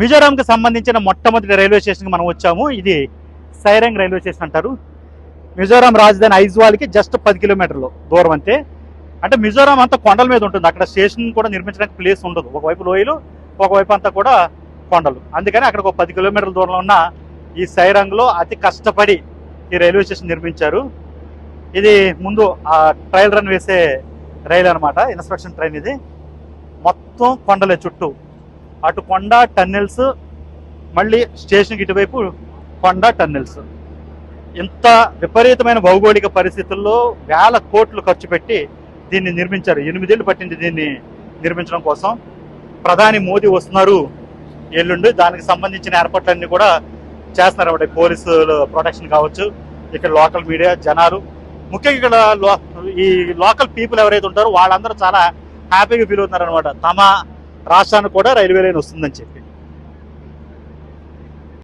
మిజోరాంకి సంబంధించిన మొట్టమొదటి రైల్వే స్టేషన్కి మనం వచ్చాము. ఇది సైరంగ్ రైల్వే స్టేషన్ అంటారు. మిజోరాం రాజధాని ఐజ్వాల్కి జస్ట్ పది కిలోమీటర్లు దూరం అంతే. అంటే మిజోరాం అంతా కొండల మీద ఉంటుంది. అక్కడ స్టేషన్ కూడా నిర్మించడానికి ప్లేస్ ఉండదు. ఒకవైపు లోయలు ఒకవైపు అంతా కూడా కొండలు. అందుకని అక్కడ ఒక పది కిలోమీటర్ల దూరంలో ఉన్న ఈ సైరంగ్లో అతి కష్టపడి ఈ రైల్వే స్టేషన్ నిర్మించారు. ఇది ముందు ఆ ట్రయల్ రన్ వేసే రైలు అనమాట ఇన్స్పెక్షన్ ట్రైన్ ఇది. మొత్తం కొండలే చుట్టూ. అటు కొండ టన్నెల్స్ మళ్ళీ స్టేషన్కి ఇటువైపు కొండ టన్నెల్స్. ఇంత విపరీతమైన భౌగోళిక పరిస్థితుల్లో వేల కోట్లు ఖర్చు పెట్టి దీన్ని నిర్మించారు. ఎనిమిదేళ్ళు పట్టింది దీన్ని నిర్మించడం కోసం. ప్రధాని మోదీ వస్తున్నారు ఎల్లుండి. దానికి సంబంధించిన ఏర్పాట్లన్నీ కూడా చేస్తున్నారు అన్నమాట. పోలీసులు ప్రొటెక్షన్ కావచ్చు ఇక్కడ లోకల్ మీడియా జనాలు. ముఖ్యంగా ఇక్కడ లో- ఈ లోకల్ పీపుల్ ఎవరైతే ఉంటారో వాళ్ళందరూ చాలా హ్యాపీగా ఫీల్ అవుతున్నారు అనమాట తమ రాష్ట్రానికి కూడా రైల్వే లైన్ వస్తుందని చెప్పి.